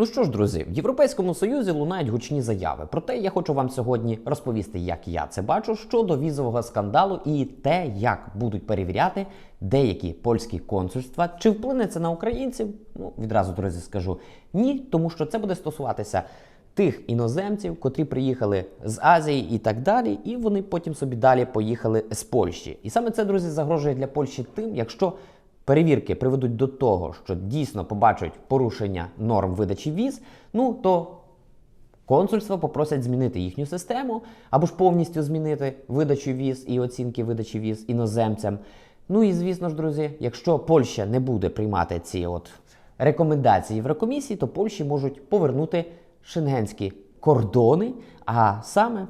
Ну що ж, друзі, в Європейському Союзі лунають гучні заяви. Проте я хочу вам сьогодні розповісти, як я це бачу щодо візового скандалу і те, як будуть перевіряти деякі польські консульства. Чи вплине це на українців? Ну відразу друзі скажу ні, тому що це буде стосуватися тих іноземців, котрі приїхали з Азії і так далі, і вони потім собі далі поїхали з Польщі. І саме це, друзі, загрожує для Польщі тим, якщо перевірки приведуть до того, що дійсно побачать порушення норм видачі віз, ну то консульства попросять змінити їхню систему або ж повністю змінити видачу віз і оцінки видачі віз іноземцям. Ну і звісно ж, друзі, якщо Польща не буде приймати ці от рекомендації Єврокомісії, то Польщі можуть повернути шенгенські кордони, а саме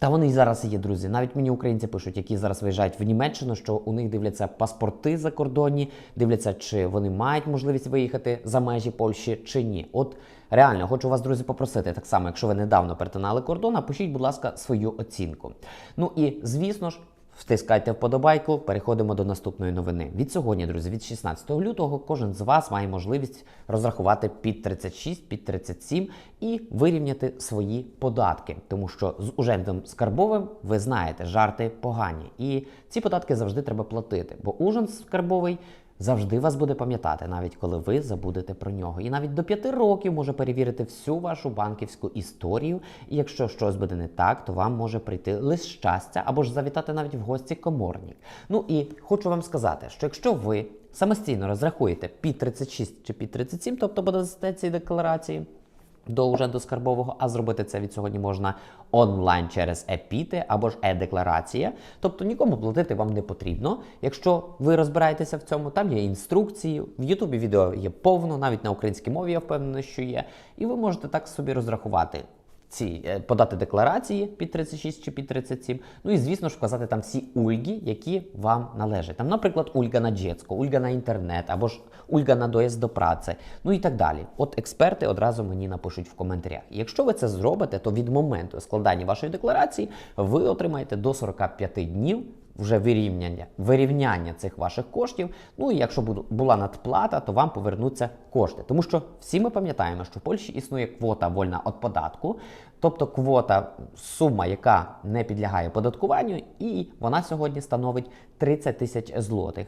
та вони і зараз є, друзі. Навіть мені українці пишуть, які зараз виїжджають в Німеччину, що у них дивляться паспорти закордонні, дивляться, чи вони мають можливість виїхати за межі Польщі чи ні. От реально хочу вас, друзі, попросити так само, якщо ви недавно перетинали кордон, напишіть, будь ласка, свою оцінку. Ну і звісно ж. Втискайте вподобайку, переходимо до наступної новини. Від сьогодні, друзі, від 16 лютого, кожен з вас має можливість розрахувати під 36, під 37 і вирівняти свої податки. Тому що з ужендом скарбовим ви знаєте, жарти погані. І ці податки завжди треба платити, бо ужин скарбовий. Завжди вас буде пам'ятати, навіть коли ви забудете про нього. І навіть до п'яти років може перевірити всю вашу банківську історію. І якщо щось буде не так, то вам може прийти лише щастя або ж завітати навіть в гості коморник. Ну і хочу вам сказати, що якщо ви самостійно розрахуєте під 36 чи під 37, тобто буде ці декларації. До уrzędu скарбового, а зробити це від сьогодні можна онлайн через епіти або ж е-декларація. Тобто нікому платити вам не потрібно. Якщо ви розбираєтеся в цьому, там є інструкції. В Ютубі відео є повно, навіть на українській мові я впевнений, що є. І ви можете так собі розрахувати ці е, подати декларації під 36 чи під 37. Ну і звісно ж вказати там всі ульги, які вам належать. Там, наприклад, ульга на джецько, ульга на інтернет або ж ульга на доїзд до праці, ну і так далі. От експерти одразу мені напишуть в коментарях. І якщо ви це зробите, то від моменту складання вашої декларації ви отримаєте до 45 днів. Вже вирівняння вирівняння цих ваших коштів. Ну і якщо була надплата, то вам повернуться кошти. Тому що всі ми пам'ятаємо, що в Польщі існує квота вольна від податку, тобто квота, сума, яка не підлягає податкуванню, і вона сьогодні становить 30 тисяч злотих.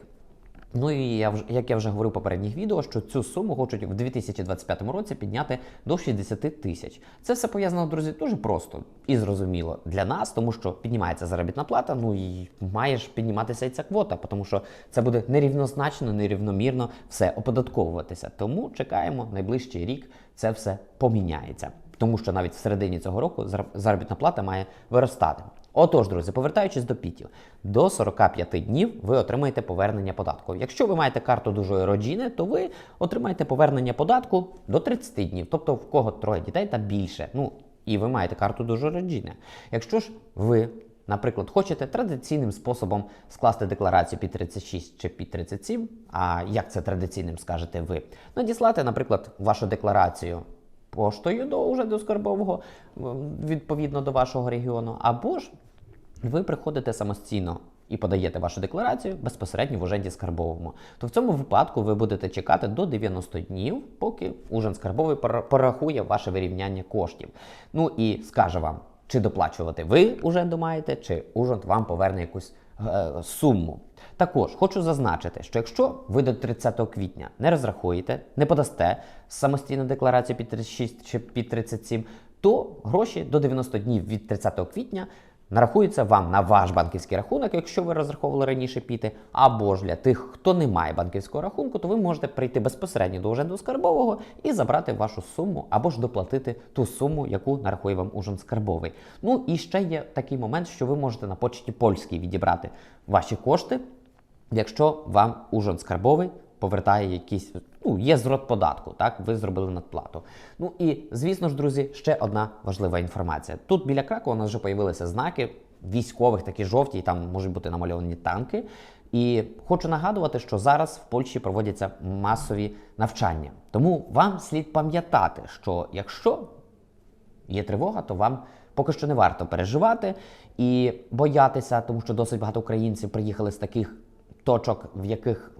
Ну і я вже як я вже говорив в попередніх відео, що цю суму хочуть в 2025 році підняти до 60 тисяч. Це все пов'язано, друзі, дуже просто і зрозуміло для нас, тому що піднімається заробітна плата. Ну і має ж підніматися і ця квота, тому що це буде нерівнозначно, нерівномірно все оподатковуватися. Тому чекаємо найближчий рік, це все поміняється. Тому що навіть в середині цього року зар- заробітна плата має виростати. Отож, друзі, повертаючись до пітів, до 45 днів ви отримаєте повернення податку. Якщо ви маєте карту дужої роджини, то ви отримаєте повернення податку до 30 днів, тобто в кого троє дітей та більше. Ну і ви маєте карту дужої роджини. Якщо ж ви, наприклад, хочете традиційним способом скласти декларацію під 36 чи під 37, а як це традиційним скажете ви, надіслати, наприклад, вашу декларацію поштою до уже до скарбового відповідно до вашого регіону, або ж ви приходите самостійно і подаєте вашу декларацію безпосередньо в уженді скарбовому. То в цьому випадку ви будете чекати до 90 днів, поки ужин скарбовий пора- порахує ваше вирівняння коштів. Ну і скаже вам, чи доплачувати ви уженду маєте, чи ужин вам поверне якусь е, суму. Також хочу зазначити, що якщо ви до 30 квітня не розрахуєте, не подасте самостійну декларацію під 36 чи під 37, то гроші до 90 днів від 30 квітня нарахуються вам на ваш банківський рахунок, якщо ви розраховували раніше піти, або ж для тих, хто не має банківського рахунку, то ви можете прийти безпосередньо до уженду скарбового і забрати вашу суму, або ж доплатити ту суму, яку нарахує вам ужин скарбовий. Ну і ще є такий момент, що ви можете на почті польській відібрати ваші кошти, якщо вам ужин скарбовий повертає якісь. Ну, є зрод податку, так, ви зробили надплату. Ну і звісно ж, друзі, ще одна важлива інформація. Тут біля Кракова у нас вже появилися знаки військових, такі жовті, і там можуть бути намальовані танки. І хочу нагадувати, що зараз в Польщі проводяться масові навчання. Тому вам слід пам'ятати, що якщо є тривога, то вам поки що не варто переживати і боятися, тому що досить багато українців приїхали з таких точок, в яких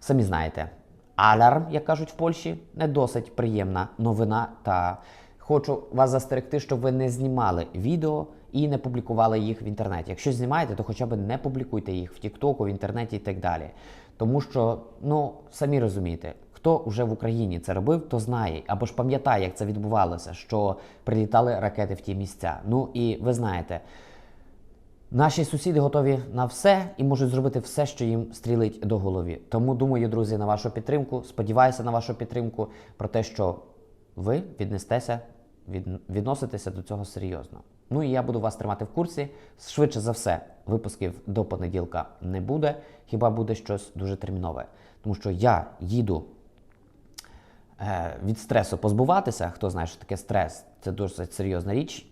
самі знаєте, алярм, як кажуть в Польщі, не досить приємна новина. Та хочу вас застерегти, щоб ви не знімали відео і не публікували їх в інтернеті. Якщо знімаєте, то хоча б не публікуйте їх в Тіктоку, в інтернеті і так далі. Тому що, ну самі розумієте, хто вже в Україні це робив, то знає або ж пам'ятає, як це відбувалося, що прилітали ракети в ті місця. Ну і ви знаєте. Наші сусіди готові на все і можуть зробити все, що їм стрілить до голові. Тому думаю, друзі, на вашу підтримку. Сподіваюся на вашу підтримку про те, що ви віднестеся, від, відноситеся до цього серйозно. Ну і я буду вас тримати в курсі. Швидше за все, випусків до понеділка не буде. Хіба буде щось дуже термінове. Тому що я їду е, від стресу позбуватися. Хто знає, що таке стрес, це досить серйозна річ.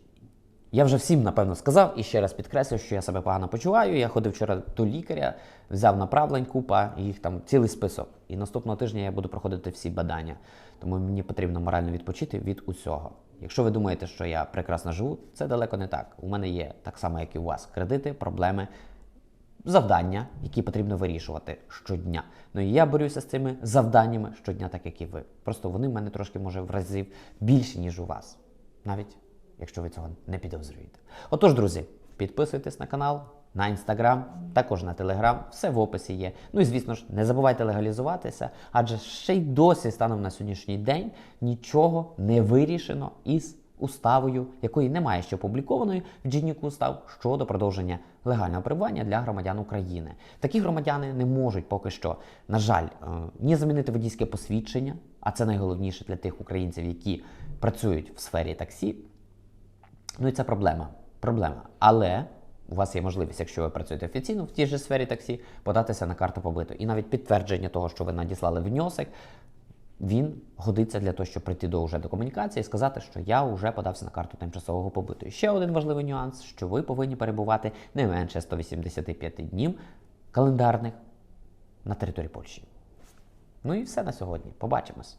Я вже всім напевно сказав і ще раз підкреслив, що я себе погано почуваю. Я ходив вчора до лікаря, взяв направлень купа, їх там цілий список. І наступного тижня я буду проходити всі бадання. Тому мені потрібно морально відпочити від усього. Якщо ви думаєте, що я прекрасно живу, це далеко не так. У мене є так само, як і у вас, кредити, проблеми, завдання, які потрібно вирішувати щодня. Ну і я борюся з цими завданнями щодня, так як і ви. Просто вони в мене трошки, може, в разів більші, ніж у вас. Навіть якщо ви цього не підозрюєте. Отож, друзі, підписуйтесь на канал, на інстаграм, також на телеграм, все в описі є. Ну і звісно ж, не забувайте легалізуватися, адже ще й досі станом на сьогоднішній день нічого не вирішено із уставою, якої немає ще опублікованої в Джініку устав щодо продовження легального перебування для громадян України. Такі громадяни не можуть поки що, на жаль, е, ні замінити водійське посвідчення, а це найголовніше для тих українців, які працюють в сфері таксі. Ну і це проблема. Проблема. Але у вас є можливість, якщо ви працюєте офіційно в тій же сфері таксі, податися на карту побиту. І навіть підтвердження того, що ви надіслали внесок, він годиться для того, щоб прийти до уже до комунікації і сказати, що я вже подався на карту тимчасового побиту. І ще один важливий нюанс, що ви повинні перебувати не менше 185 днів календарних на території Польщі. Ну і все на сьогодні. Побачимось.